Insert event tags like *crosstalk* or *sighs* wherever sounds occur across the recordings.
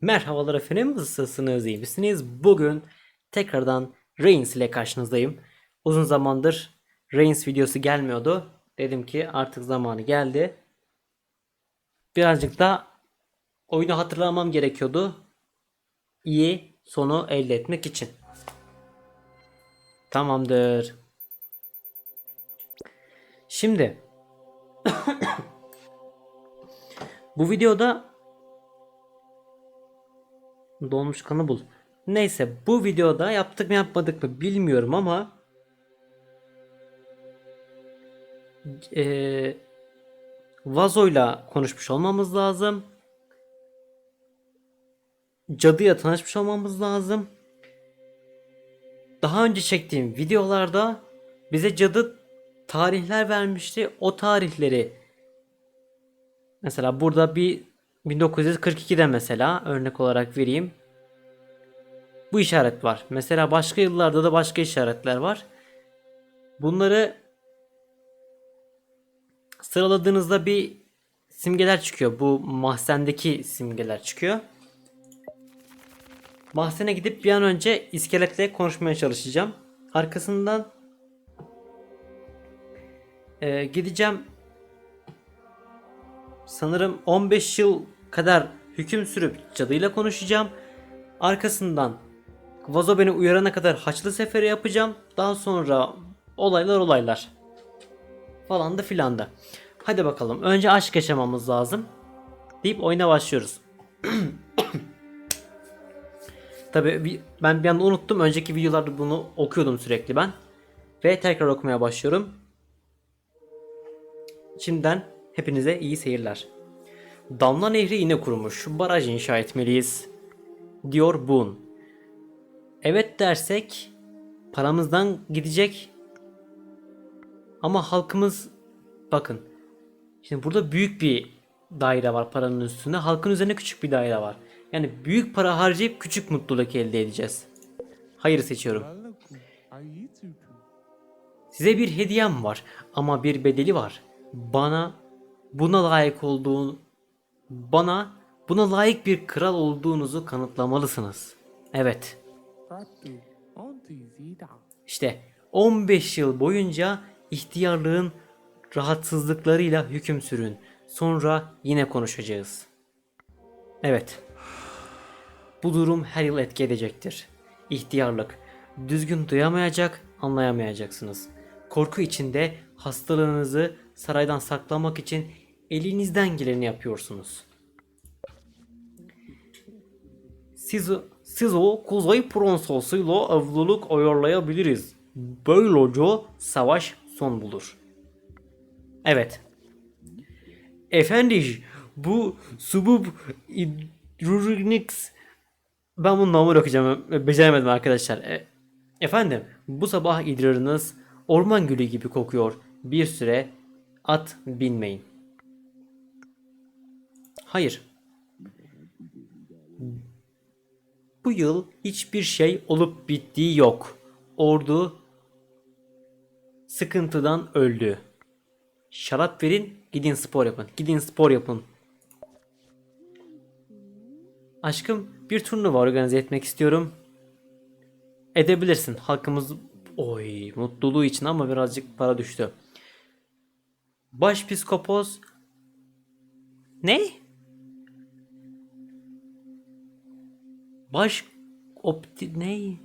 Merhabalar efendim, nasılsınız, iyi misiniz? Bugün tekrardan Reigns ile karşınızdayım. Uzun zamandır Reigns videosu gelmiyordu. Dedim ki artık zamanı geldi. Birazcık da oyunu hatırlamam gerekiyordu. İyi sonu elde etmek için. Tamamdır. Şimdi *coughs* bu videoda Dolmuş kanı bul. Neyse bu videoda yaptık mı yapmadık mı bilmiyorum ama eee Vazo'yla konuşmuş olmamız lazım. Cadıya tanışmış olmamız lazım. Daha önce çektiğim videolarda bize cadı tarihler vermişti. O tarihleri mesela burada bir 1942'de mesela örnek olarak vereyim. Bu işaret var. Mesela başka yıllarda da başka işaretler var. Bunları sıraladığınızda bir simgeler çıkıyor. Bu mahzendeki simgeler çıkıyor. Mahzene gidip bir an önce iskeletle konuşmaya çalışacağım. Arkasından e, gideceğim. Sanırım 15 yıl kadar hüküm sürüp cadıyla konuşacağım. Arkasından Vazo beni uyarana kadar Haçlı Seferi yapacağım. Daha sonra olaylar olaylar. Falan da filan da. Hadi bakalım. Önce aşk yaşamamız lazım. Deyip oyuna başlıyoruz. *coughs* Tabi ben bir anda unuttum. Önceki videolarda bunu okuyordum sürekli ben. Ve tekrar okumaya başlıyorum. Şimdiden hepinize iyi seyirler. Damla Nehri yine kurumuş. Baraj inşa etmeliyiz. Diyor Boone. Evet dersek paramızdan gidecek. Ama halkımız bakın. Şimdi burada büyük bir daire var paranın üstünde. Halkın üzerine küçük bir daire var. Yani büyük para harcayıp küçük mutluluk elde edeceğiz. Hayır seçiyorum. Size bir hediyem var ama bir bedeli var. Bana buna layık olduğun bana buna layık bir kral olduğunuzu kanıtlamalısınız. Evet. İşte 15 yıl boyunca ihtiyarlığın rahatsızlıklarıyla hüküm sürün. Sonra yine konuşacağız. Evet. Bu durum her yıl etki edecektir. İhtiyarlık. Düzgün duyamayacak, anlayamayacaksınız. Korku içinde hastalığınızı saraydan saklamak için elinizden geleni yapıyorsunuz. Siz, siz o kuzey prensosuyla evlilik ayarlayabiliriz. Böylece savaş son bulur. Evet. Efendi bu subub idrunix ben bunu normal okuyacağım. Beceremedim arkadaşlar. E, efendim bu sabah idrarınız orman gülü gibi kokuyor. Bir süre at binmeyin. Hayır. Bu yıl hiçbir şey olup bittiği yok. Ordu sıkıntıdan öldü. Şarap verin, gidin spor yapın. Gidin spor yapın. Aşkım bir turnuva organize etmek istiyorum. Edebilirsin. Halkımız oy mutluluğu için ama birazcık para düştü. Başpiskopos ne? Baş opti ne?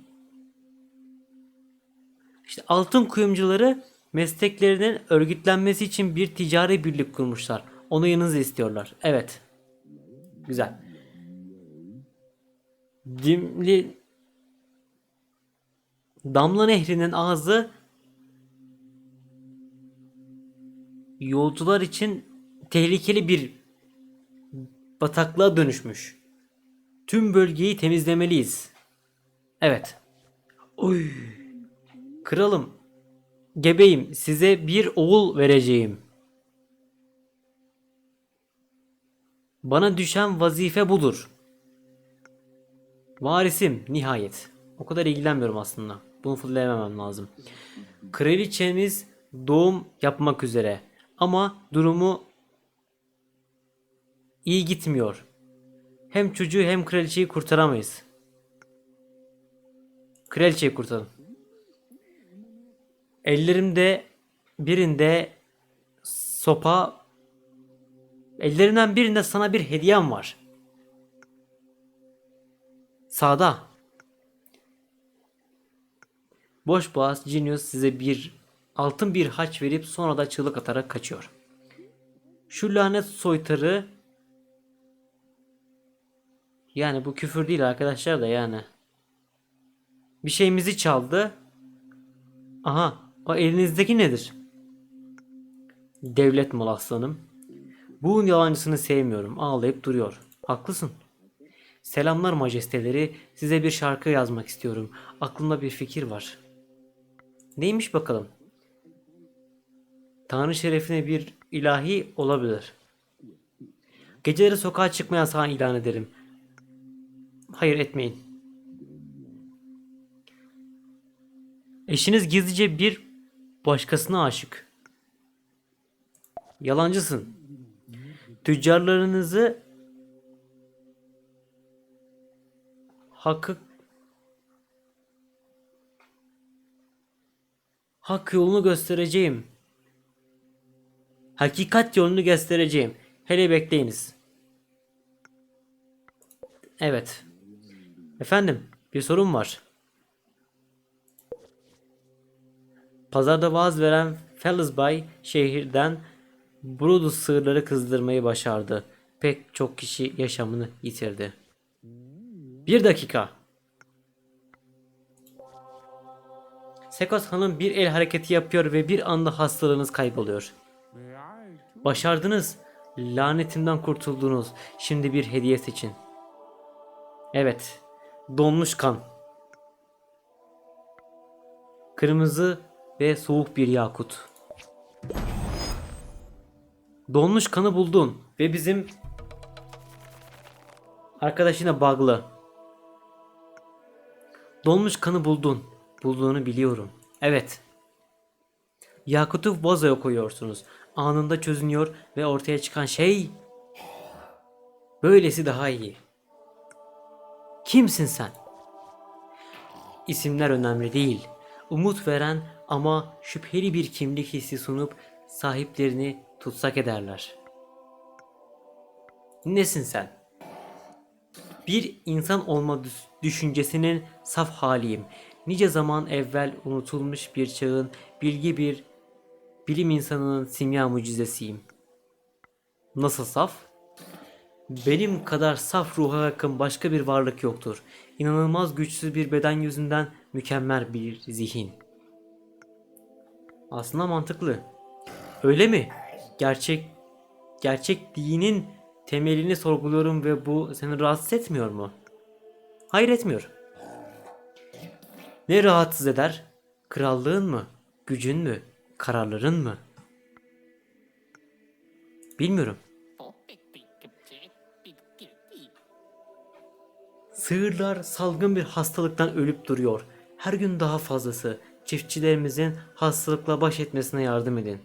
İşte altın kuyumcuları mesleklerinin örgütlenmesi için bir ticari birlik kurmuşlar. Onayınızı istiyorlar. Evet. Güzel. Dimli Damla Nehri'nin ağzı yolcular için tehlikeli bir bataklığa dönüşmüş. Tüm bölgeyi temizlemeliyiz. Evet. Oy. Kralım, gebeyim size bir oğul vereceğim. Bana düşen vazife budur. Varisim nihayet. O kadar ilgilenmiyorum aslında. Bunu fullememem lazım. Kraliçemiz doğum yapmak üzere. Ama durumu iyi gitmiyor. Hem çocuğu hem kraliçeyi kurtaramayız. Kraliçeyi kurtarın. Ellerimde birinde sopa ellerinden birinde sana bir hediyem var. Sağda. Boş boğaz Genius size bir altın bir haç verip sonra da çığlık atarak kaçıyor. Şu lanet soytarı yani bu küfür değil arkadaşlar da yani. Bir şeyimizi çaldı. Aha o elinizdeki nedir? Devlet mal aslanım. Bu yalancısını sevmiyorum. Ağlayıp duruyor. Haklısın. Selamlar majesteleri. Size bir şarkı yazmak istiyorum. Aklımda bir fikir var. Neymiş bakalım? Tanrı şerefine bir ilahi olabilir. Geceleri sokağa çıkma yasağı ilan ederim. Hayır etmeyin. Eşiniz gizlice bir başkasına aşık. Yalancısın. Tüccarlarınızı hakkı hak yolunu göstereceğim. Hakikat yolunu göstereceğim. Hele bekleyiniz. Evet. Efendim, bir sorun var. Pazarda vaaz veren Felizbay şehirden Brudus sığırları kızdırmayı başardı. Pek çok kişi yaşamını yitirdi. Bir dakika. Sekos Hanım bir el hareketi yapıyor ve bir anda hastalığınız kayboluyor. Başardınız. Lanetimden kurtuldunuz. Şimdi bir hediye seçin. Evet. Donmuş kan. Kırmızı ve soğuk bir yakut. Donmuş kanı buldun ve bizim arkadaşına bağlı. Donmuş kanı buldun. Bulduğunu biliyorum. Evet. Yakutu vazoya koyuyorsunuz. Anında çözünüyor ve ortaya çıkan şey böylesi daha iyi. Kimsin sen? İsimler önemli değil. Umut veren ama şüpheli bir kimlik hissi sunup sahiplerini tutsak ederler. Nesin sen? Bir insan olma düş- düşüncesinin saf haliyim. Nice zaman evvel unutulmuş bir çağın bilgi bir bilim insanının simya mucizesiyim. Nasıl saf? Benim kadar saf ruha yakın başka bir varlık yoktur. İnanılmaz güçsüz bir beden yüzünden mükemmel bir zihin. Aslında mantıklı. Öyle mi? Gerçek gerçek dinin temelini sorguluyorum ve bu seni rahatsız etmiyor mu? Hayır etmiyor. Ne rahatsız eder? Krallığın mı? Gücün mü? Kararların mı? Bilmiyorum. Sığırlar salgın bir hastalıktan ölüp duruyor. Her gün daha fazlası. Çiftçilerimizin hastalıkla baş etmesine yardım edin.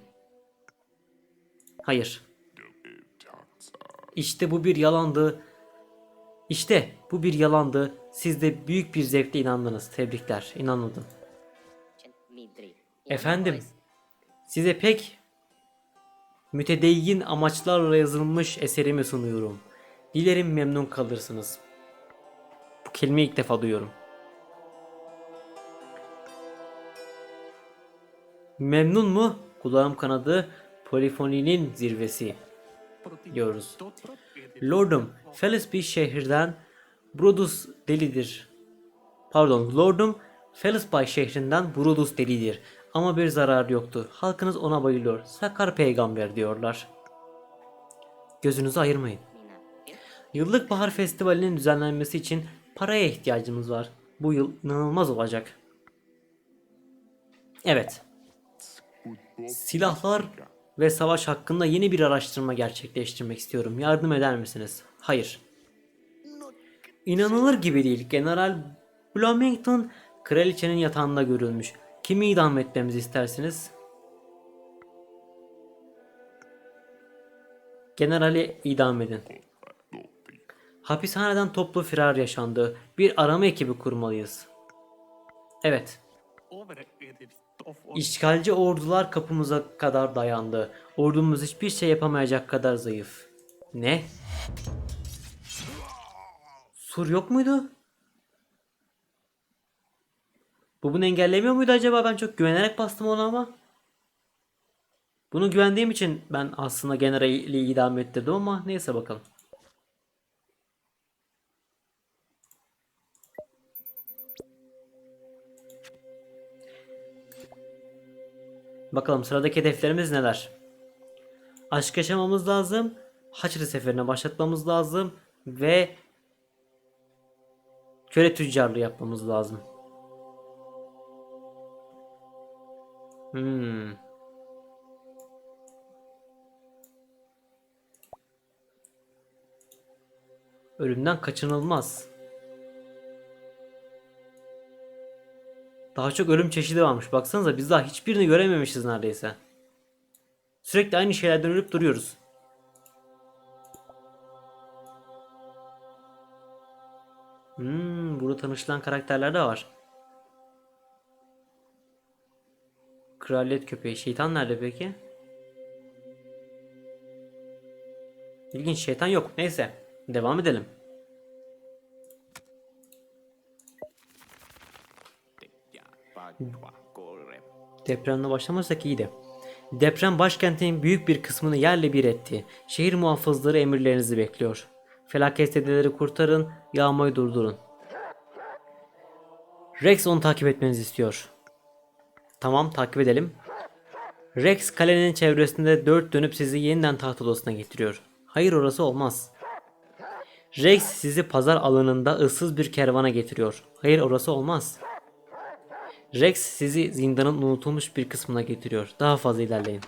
Hayır. İşte bu bir yalandı. İşte bu bir yalandı. Siz de büyük bir zevkle inandınız. Tebrikler. İnanmadım. Efendim, size pek mütedeyyin amaçlarla yazılmış eserimi sunuyorum. Dilerim memnun kalırsınız. Kelimeyi ilk defa duyuyorum. Memnun mu? Kulağım kanadı polifoninin zirvesi diyoruz. Lordum, Felisby şehirden Brodus delidir. Pardon, Lordum Felisby şehrinden Brodus delidir. Ama bir zarar yoktu. Halkınız ona bayılıyor. Sakar peygamber diyorlar. Gözünüzü ayırmayın. Yıllık Bahar Festivali'nin düzenlenmesi için paraya ihtiyacımız var. Bu yıl inanılmaz olacak. Evet. Silahlar ve savaş hakkında yeni bir araştırma gerçekleştirmek istiyorum. Yardım eder misiniz? Hayır. İnanılır gibi değil. General Bloomington kraliçenin yatağında görülmüş. Kimi idam etmemizi istersiniz? Generali idam edin. Hapishaneden toplu firar yaşandı. Bir arama ekibi kurmalıyız. Evet. İşgalci ordular kapımıza kadar dayandı. Ordumuz hiçbir şey yapamayacak kadar zayıf. Ne? Sur yok muydu? Bu bunu engellemiyor muydu acaba? Ben çok güvenerek bastım ona ama. Bunu güvendiğim için ben aslında generali idam ettirdim ama neyse bakalım. Bakalım sıradaki hedeflerimiz neler? Aşk yaşamamız lazım. Haçlı seferine başlatmamız lazım. Ve köle tüccarlığı yapmamız lazım. Hmm. Ölümden kaçınılmaz. Daha çok ölüm çeşidi varmış. Baksanıza biz daha hiçbirini görememişiz neredeyse. Sürekli aynı şeylerden ölüp duruyoruz. Hmm, burada tanışılan karakterler de var. Kraliyet köpeği. Şeytan nerede peki? İlginç şeytan yok. Neyse. Devam edelim. Depremle başlamazsak iyiydi. Deprem başkentin büyük bir kısmını yerle bir etti. Şehir muhafızları emirlerinizi bekliyor. Felaket zedeleri kurtarın, yağmayı durdurun. Rex onu takip etmenizi istiyor. Tamam takip edelim. Rex kalenin çevresinde dört dönüp sizi yeniden taht odasına getiriyor. Hayır orası olmaz. Rex sizi pazar alanında ıssız bir kervana getiriyor. Hayır orası olmaz. Rex sizi zindanın unutulmuş bir kısmına getiriyor. Daha fazla ilerleyin.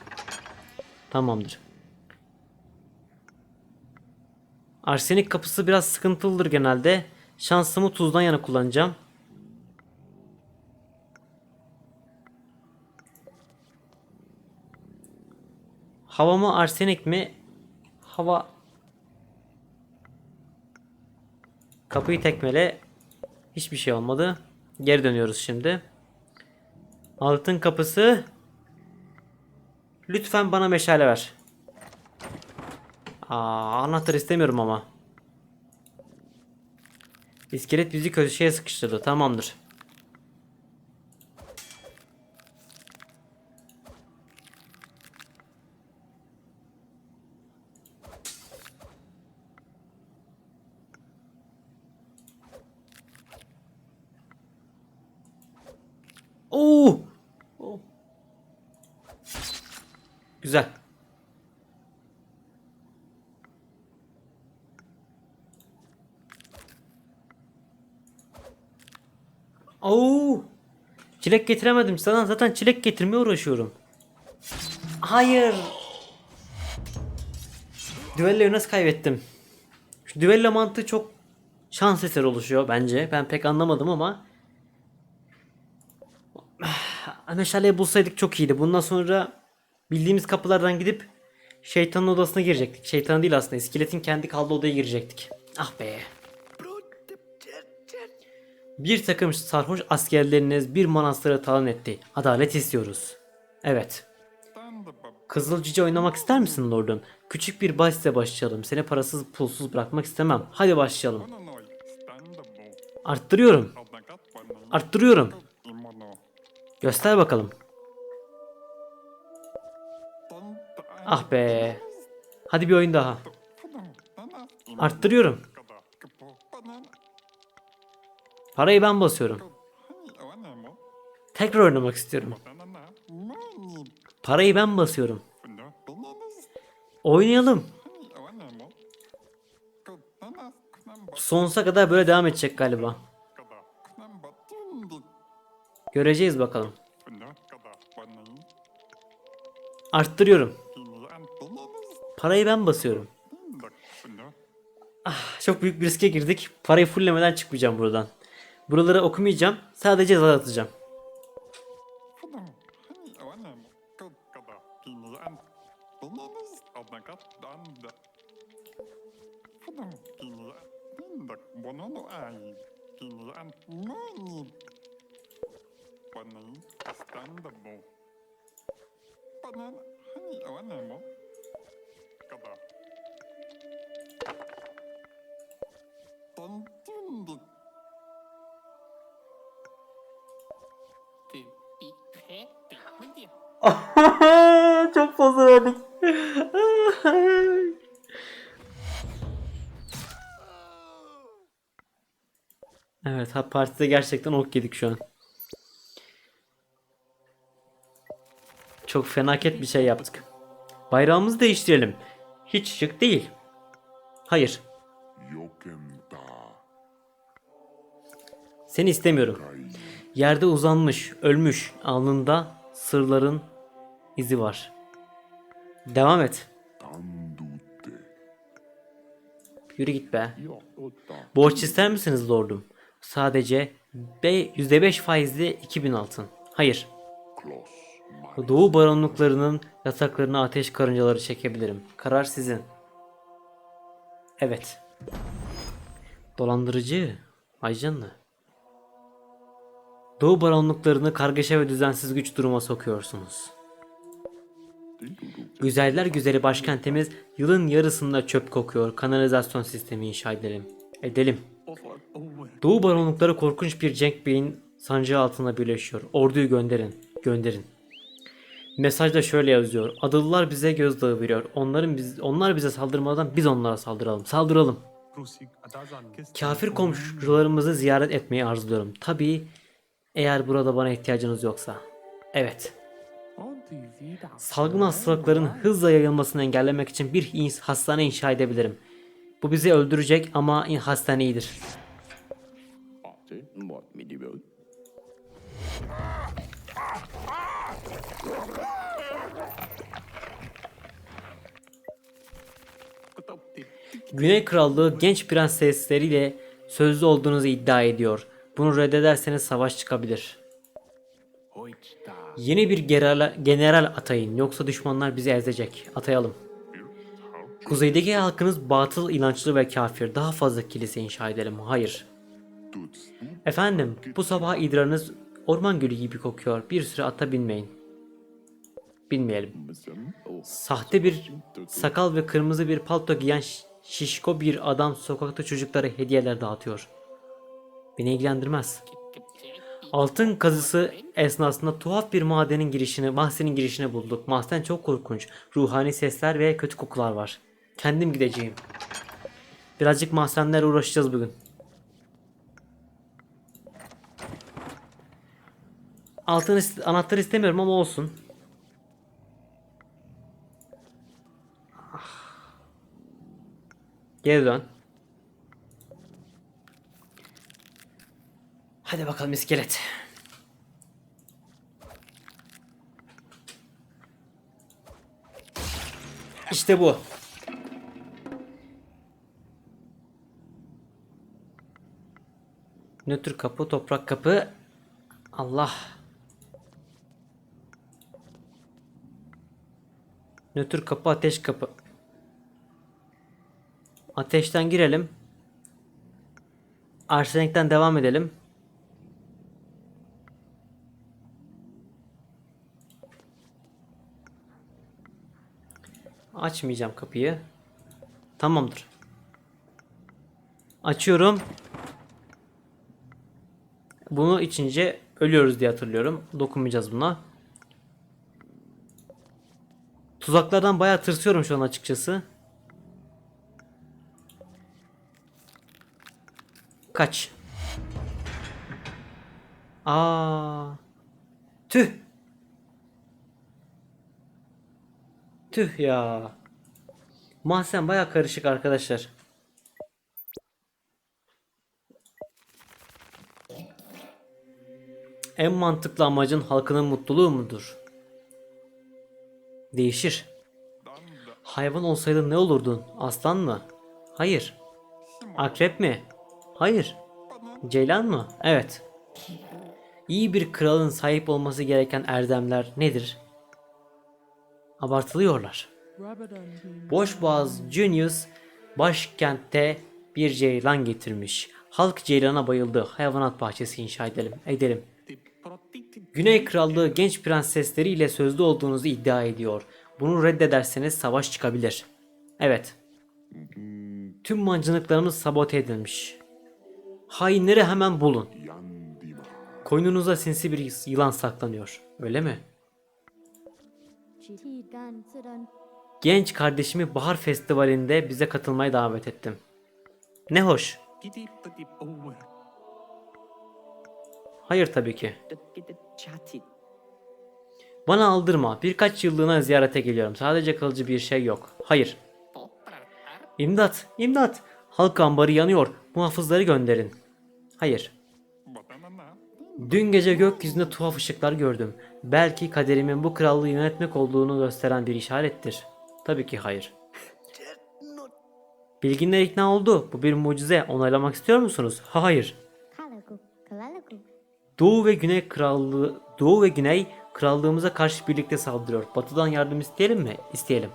Tamamdır. Arsenik kapısı biraz sıkıntılıdır genelde. Şansımı tuzdan yana kullanacağım. Hava mı arsenik mi? Hava Kapıyı tekmele. Hiçbir şey olmadı. Geri dönüyoruz şimdi. Altın kapısı. Lütfen bana meşale ver. Aa, anahtar istemiyorum ama. İskelet bizi köşeye sıkıştırdı. Tamamdır. Oo! Oo. Güzel. Oo! Çilek getiremedim. Sana zaten çilek getirmeye uğraşıyorum. Hayır. Düelloyu nasıl kaybettim? Şu düello mantığı çok şans eseri oluşuyor bence. Ben pek anlamadım ama *sighs* Meşaleyi bulsaydık çok iyiydi. Bundan sonra bildiğimiz kapılardan gidip şeytanın odasına girecektik. Şeytan değil aslında. İskeletin kendi kaldığı odaya girecektik. Ah be. Bir takım sarhoş askerleriniz bir manastıra talan etti. Adalet istiyoruz. Evet. Kızıl Cici oynamak ister misin Lord'um? Küçük bir bahisle başlayalım. Seni parasız pulsuz bırakmak istemem. Hadi başlayalım. Arttırıyorum. Arttırıyorum. Göster bakalım. Ah be. Hadi bir oyun daha. Arttırıyorum. Parayı ben basıyorum. Tekrar oynamak istiyorum. Parayı ben basıyorum. Oynayalım. Sonsuza kadar böyle devam edecek galiba. Göreceğiz bakalım. Arttırıyorum. Parayı ben basıyorum. Ah, çok büyük bir riske girdik. Parayı fulllemeden çıkmayacağım buradan. Buraları okumayacağım. Sadece zar atacağım. Evet ha partide gerçekten ok yedik şu an. Çok fenaket bir şey yaptık. Bayrağımızı değiştirelim. Hiç şık değil. Hayır. Seni istemiyorum. Yerde uzanmış, ölmüş. Alnında sırların izi var. Devam et. Yürü git be. Borç ister misiniz lordum? Sadece be- %5 faizli 2000 altın. Hayır. Doğu baronluklarının yataklarına ateş karıncaları çekebilirim. Karar sizin. Evet. Dolandırıcı. Ay canına. Doğu baronluklarını kargaşa ve düzensiz güç duruma sokuyorsunuz. Güzeller güzeli başkentimiz yılın yarısında çöp kokuyor. Kanalizasyon sistemi inşa edelim. Edelim. Doğu baronlukları korkunç bir Cenk Bey'in sancağı altında birleşiyor. Orduyu gönderin. Gönderin. Mesajda şöyle yazıyor. Adılılar bize gözdağı veriyor. Onların biz onlar bize saldırmadan biz onlara saldıralım. Saldıralım. Kafir komşularımızı ziyaret etmeyi arzuluyorum. Tabii eğer burada bana ihtiyacınız yoksa. Evet. Salgın hastalıkların hızla yayılmasını engellemek için bir hastane inşa edebilirim. Bu bizi öldürecek ama hastane iyidir. Güney Krallığı genç prensesleriyle sözlü olduğunuzu iddia ediyor. Bunu reddederseniz savaş çıkabilir. Yeni bir general, general atayın yoksa düşmanlar bizi ezecek. Atayalım. Kuzeydeki halkınız batıl inançlı ve kafir. Daha fazla kilise inşa edelim. Hayır. Efendim bu sabah idrarınız orman gülü gibi kokuyor. Bir süre ata binmeyin. Binmeyelim. Sahte bir sakal ve kırmızı bir palto giyen şi- şişko bir adam sokakta çocuklara hediyeler dağıtıyor. Beni ilgilendirmez. Altın kazısı esnasında tuhaf bir madenin girişini, mahzenin girişine bulduk. Mahzen çok korkunç. Ruhani sesler ve kötü kokular var. Kendim gideceğim. Birazcık mahzenlerle uğraşacağız bugün. Altın ist- anahtar istemiyorum ama olsun. Geri dön. Hadi bakalım iskelet. İşte bu. Nötr kapı, toprak kapı. Allah. Nötr kapı, ateş kapı. Ateşten girelim. Arsenik'ten devam edelim. Açmayacağım kapıyı. Tamamdır. Açıyorum. Bunu içince ölüyoruz diye hatırlıyorum. Dokunmayacağız buna. Tuzaklardan bayağı tırsıyorum şu an açıkçası. Kaç. Aa. Tüh. Tüh ya. Mahzen baya karışık arkadaşlar. En mantıklı amacın halkının mutluluğu mudur? Değişir. Hayvan olsaydın ne olurdun? Aslan mı? Hayır. Akrep mi? Hayır. Ceylan mı? Evet. İyi bir kralın sahip olması gereken erdemler nedir? Abartılıyorlar. Boşboğaz Junius başkentte bir ceylan getirmiş. Halk ceylana bayıldı. Hayvanat bahçesi inşa edelim. Edelim. Güney Krallığı genç prensesleriyle sözlü olduğunuzu iddia ediyor. Bunu reddederseniz savaş çıkabilir. Evet. Tüm mancınıklarımız sabote edilmiş. Hainleri hemen bulun. Koynunuza sinsi bir yılan saklanıyor. Öyle mi? Genç kardeşimi bahar festivalinde bize katılmaya davet ettim. Ne hoş. Hayır tabii ki. Bana aldırma. Birkaç yıllığına ziyarete geliyorum. Sadece kalıcı bir şey yok. Hayır. İmdat! İmdat! Halk ambarı yanıyor. Muhafızları gönderin. Hayır. Dün gece gökyüzünde tuhaf ışıklar gördüm. Belki kaderimin bu krallığı yönetmek olduğunu gösteren bir işarettir. Tabii ki hayır. Bilginler ikna oldu. Bu bir mucize. Onaylamak istiyor musunuz? Hayır. Doğu ve Güney Krallığı, Doğu ve Güney krallığımıza karşı birlikte saldırıyor. Batı'dan yardım isteyelim mi? İsteyelim.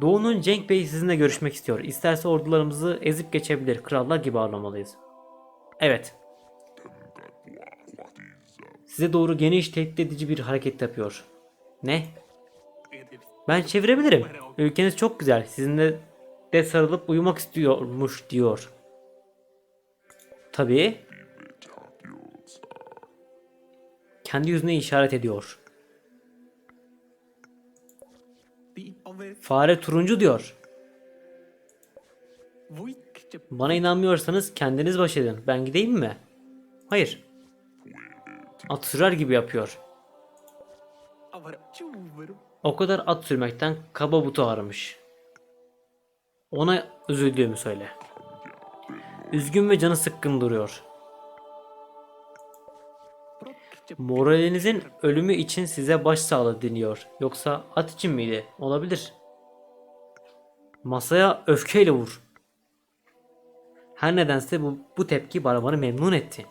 Doğu'nun Cenk Bey sizinle görüşmek istiyor. İsterse ordularımızı ezip geçebilir. Krallar gibi ağırlamalıyız. Evet. Size doğru geniş tehdit edici bir hareket yapıyor. Ne? Ben çevirebilirim. Ülkeniz çok güzel. Sizinle de sarılıp uyumak istiyormuş diyor. Tabii. Kendi yüzüne işaret ediyor. Fare turuncu diyor. Bana inanmıyorsanız kendiniz baş edin. Ben gideyim mi? Hayır. At sürer gibi yapıyor. O kadar at sürmekten kaba butu ağrımış. Ona üzüldüğümü söyle. Üzgün ve canı sıkkın duruyor. Moralinizin ölümü için size başsağlığı deniyor. Yoksa at için miydi? Olabilir. Masaya öfkeyle vur. Her nedense bu, bu tepki Barbar'ı memnun etti.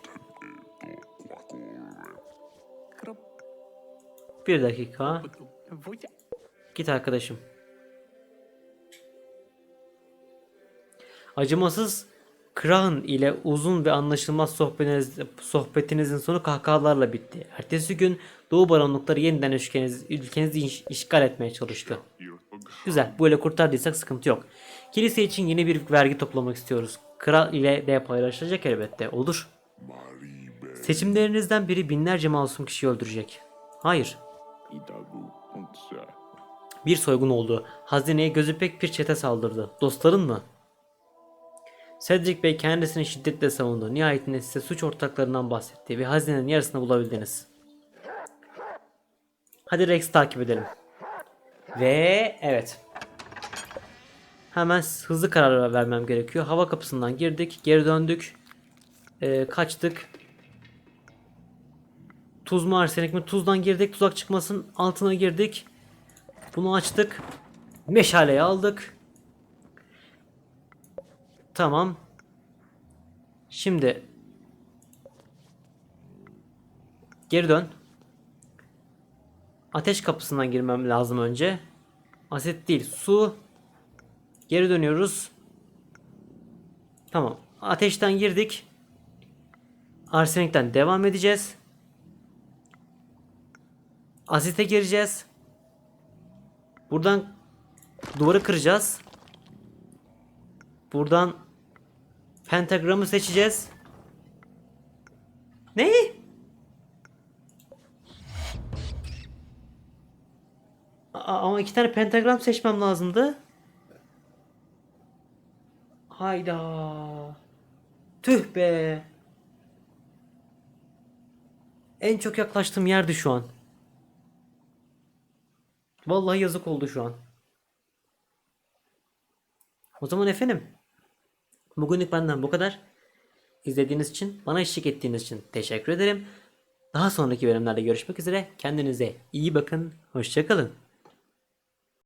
Bir dakika. Git arkadaşım. Acımasız Krahn ile uzun ve anlaşılmaz sohbetiniz, sohbetinizin sonu kahkahalarla bitti. Ertesi gün Doğu baronlukları yeniden ülkeniz, ülkenizi iş- işgal etmeye çalıştı. Güzel, böyle kurtardıysak sıkıntı yok. Kilise için yeni bir vergi toplamak istiyoruz. Kral ile de paylaşılacak elbette. Olur. Seçimlerinizden biri binlerce masum kişi öldürecek. Hayır. Bir soygun oldu. Hazineye gözü pek bir çete saldırdı. Dostların mı? Cedric Bey kendisini şiddetle savundu. Nihayetinde size suç ortaklarından bahsetti ve hazinenin yarısını bulabildiniz. Hadi Rex takip edelim. Ve evet. Hemen hızlı karar vermem gerekiyor. Hava kapısından girdik. Geri döndük. Ee, kaçtık. Tuz mu arsenik mi? Tuzdan girdik. Tuzak çıkmasın. Altına girdik. Bunu açtık. Meşaleyi aldık. Tamam. Şimdi geri dön. Ateş kapısından girmem lazım önce. Asit değil, su. Geri dönüyoruz. Tamam. Ateşten girdik. Arsenikten devam edeceğiz. Asite gireceğiz. Buradan duvarı kıracağız. Buradan pentagramı seçeceğiz. Ne? A- ama iki tane pentagram seçmem lazımdı. Hayda. Tüh be. En çok yaklaştığım yerdi şu an. Vallahi yazık oldu şu an. O zaman efendim. Bugünlük benden bu kadar. İzlediğiniz için, bana eşlik ettiğiniz için teşekkür ederim. Daha sonraki bölümlerde görüşmek üzere. Kendinize iyi bakın. Hoşçakalın.